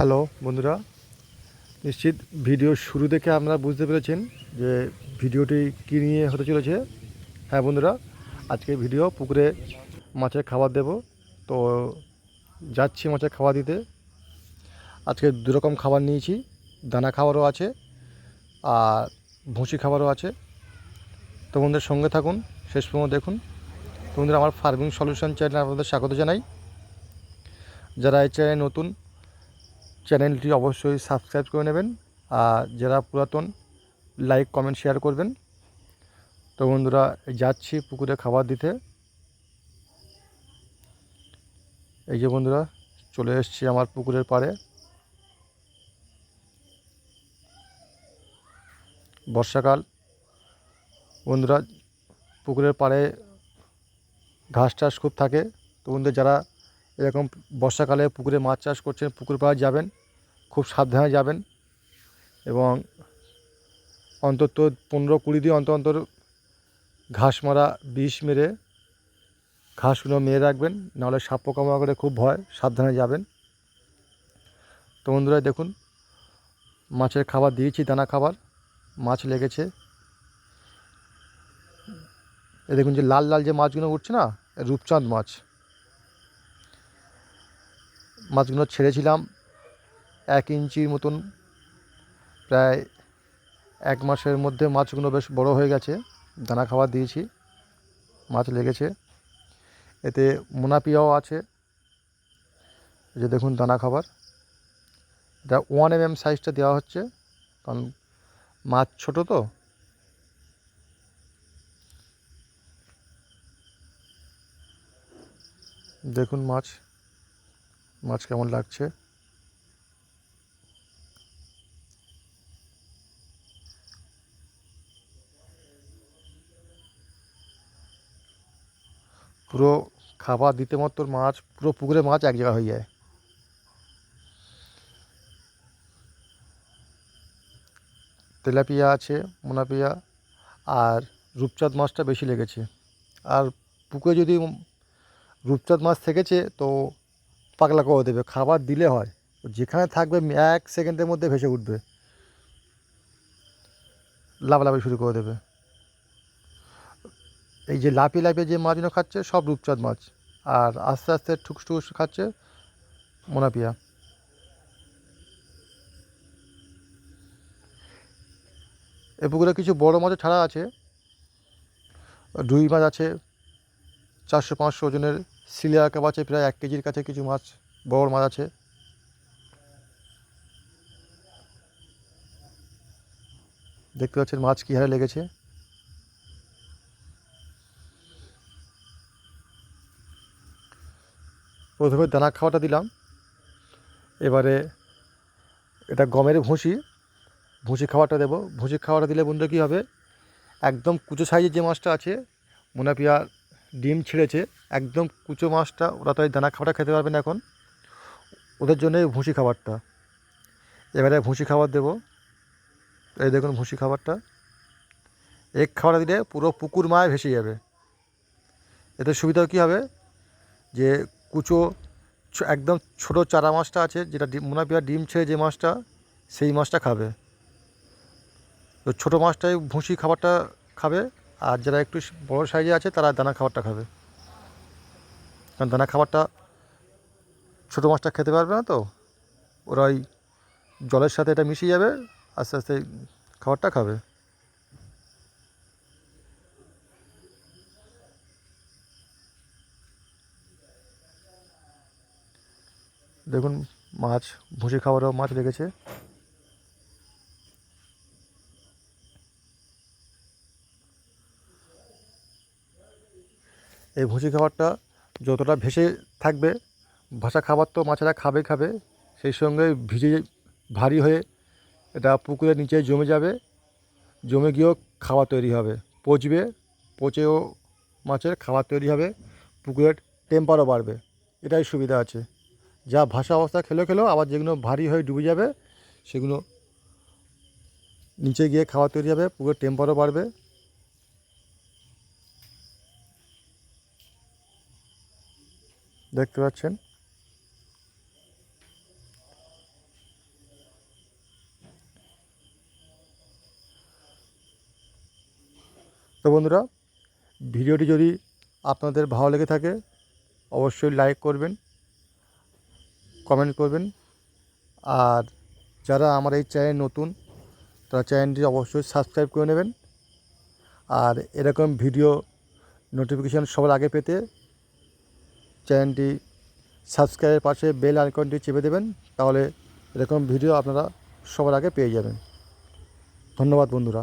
Hello, বন্ধুরা। নিশ্চিত video শুরু থেকে আপনারা বুঝতে পেরেছেন যে ভিডিওটি কী নিয়ে হতে চলেছে। হ্যাঁ বন্ধুরা, আজকে ভিডিও পুকুরে মাছের খাবার দেব। তো যাচ্ছি মাছের খাবার দিতে। আজকে দুরকম খাবার নিয়েছি। দানা খাবারও আছে, আর ভুসি খাবারও আছে। তো বন্ধুদের সঙ্গে থাকুন, শেষ পর্যন্ত দেখুন। তো বন্ধুরা, আমার ফার্মিং সলিউশন চ্যানেলে আপনাদের স্বাগত জানাই। যারা এই চ্যানেলে নতুন চ্যানেলটি অবশ্যই সাবস্ক্রাইব করে নেবেন আর যারা পুরাতন লাইক কমেন্ট শেয়ার করবেন। তো বন্ধুরা, যাচ্ছি পুকুরে খাবার দিতে। এই যে বন্ধুরা, চলে এসেছি আমার পুকুরের পাড়ে। বর্ষাকাল। বন্ধুরা, পুকুরের পাড়ে ঘাস টাস খুব থাকে। তো বন্ধুরা, যারা এরকম বর্ষাকালে পুকুরে মাছ চাষ করছেন, পুকুর পাড়ে যাবেন, খুব সাবধানে যাবেন এবং অন্তত পনেরো কুড়ি দিন অন্তর অন্তর ঘাস মারা, বিষ মেরে ঘাসগুলো মেরে রাখবেন, নাহলে সাপ পোকামাকড়ে করে খুব ভয়, সাবধানে যাবেন। তো বন্ধুরা দেখুন, মাছের খাবার দিয়েছি, দানা খাবার, মাছ লেগেছে। এ দেখুন যে লাল লাল যে মাছগুলো উঠছে না, রূপচাঁদ মাছ। মাছগুলো ছেড়েছিলাম এক ইঞ্চির মতন। প্রায় এক মাসের মধ্যে মাছগুলো বেশ বড় হয়ে গেছে। দানা খাবার দিয়েছি, মাছ লেগেছে। এতে মোনাপিয়াও আছে। যে দেখুন দানা খাবার। এটা ওয়ান এম এম সাইজটা দেওয়া হচ্ছে, কারণ মাছ ছোট তো। দেখুন মাছ। মাছ কেমন লাগছে? পুরো খাবার দিতে মাত্র মাছ, পুরো পুকুরে মাছ এক জায়গা হয়ে যায়। তেলাপিয়া আছে, মোনাপিয়া, আর রূপচাঁদ মাছটা বেশি লেগেছে। আর পুকুরে যদি রূপচাঁদ মাছ থেকেছে, তো পাগলা করে দেবে, খাবার দিলে হয়। যেখানে থাকবে এক সেকেন্ডের মধ্যে ভেসে উঠবে। লাফালাফি শুরু করে দেবে। এই যে লাফিয়ে লাফিয়ে যে মাছগুলো খাচ্ছে, সব রূপচাঁদ মাছ। আর আস্তে আস্তে ঠুকস ঠুকস খাচ্ছে মোনাপিয়া। এ পুকুরে কিছু বড় মাছও ছাড়া আছে। রুই মাছ আছে, চারশো পাঁচশো ওজনের। সিলিয়া কাপ আছে, প্রায় এক কেজির কাছে কিছু মাছ, বড় মাছ আছে। দেখতে পাচ্ছেন মাছ কী হারে লেগেছে। প্রথমে দানা খাওয়াটা দিলাম। এবারে এটা গমের ভুসি। ভুসি খাওয়াটা দেবো। ভুসি খাওয়াটা দিলে বন্ধু কী হবে? একদম কুচো সাইজের যে মাছটা আছে মোনাপিয়া ডিম ছেড়েছে, একদম কুচো মাছটা, ওরা তো দানা খাবারটা খেতে পারবে না এখন। ওদের জন্য ভুসি খাবারটা। এবারে ভুসি খাবার দেবো। এই দেখুন ভুসি খাবারটা। এক খাবারটা দিলে পুরো পুকুর মায় ভেসে যাবে। এতে সুবিধা কী হবে? যে কুচো একদম ছোটো চারা মাছটা আছে, যেটা মোনাপিয়া ডিম ছেড়ে যে মাছটা, সেই মাছটা খাবে। তো ছোটো মাছটাই ভুসি খাবারটা খাবে। আর যারা একটু বড় সাইজে আছে, তারা দানা খাবারটা খাবে। কারণ দানা খাবারটা ছোটো মাছটা খেতে পারবে না তো। ওরা ওই জলের সাথে এটা মিশে যাবে, আস্তে আস্তে খাবারটা খাবে। দেখুন, মাছ, ভুসি খাবারও মাছ লেগেছে এই ভুসি খাবারটা যতটা ভেসে থাকবে, ভাসা খাবার তো মাছেরা খাবে খাবে, সেই সঙ্গে ভিজে ভারী হয়ে এটা পুকুরের নিচে জমে যাবে, জমে গিয়েও খাবার তৈরি হবে। পচবে, পচেও মাছের খাবার তৈরি হবে, পুকুরের টেম্পারও বাড়বে। এটাই সুবিধা আছে। যা ভাসা অবস্থা খেলেও খেলেও আবার যেগুলো ভারী হয়ে ডুবে যাবে, সেগুলো নিচে গিয়ে খাবার তৈরি হবে, পুকুরের টেম্পারও বাড়বে। দেখতে পাচ্ছেন? তো বন্ধুরা, ভিডিওটি যদি আপনাদের ভালো লেগে থাকে, অবশ্যই লাইক করবেন কমেন্ট করবেন। আর যারা আমার এই চ্যানেল নতুন, তারা চ্যানেলটি অবশ্যই সাবস্ক্রাইব করে নেবেন। আর এরকম ভিডিও নোটিফিকেশান সবার আগে পেতে চ্যানেলটি সাবস্ক্রাইবের পাশে বেল আইকনটি চেপে দেবেন, তাহলে এরকম ভিডিও আপনারা সবার আগে পেয়ে যাবেন। ধন্যবাদ বন্ধুরা।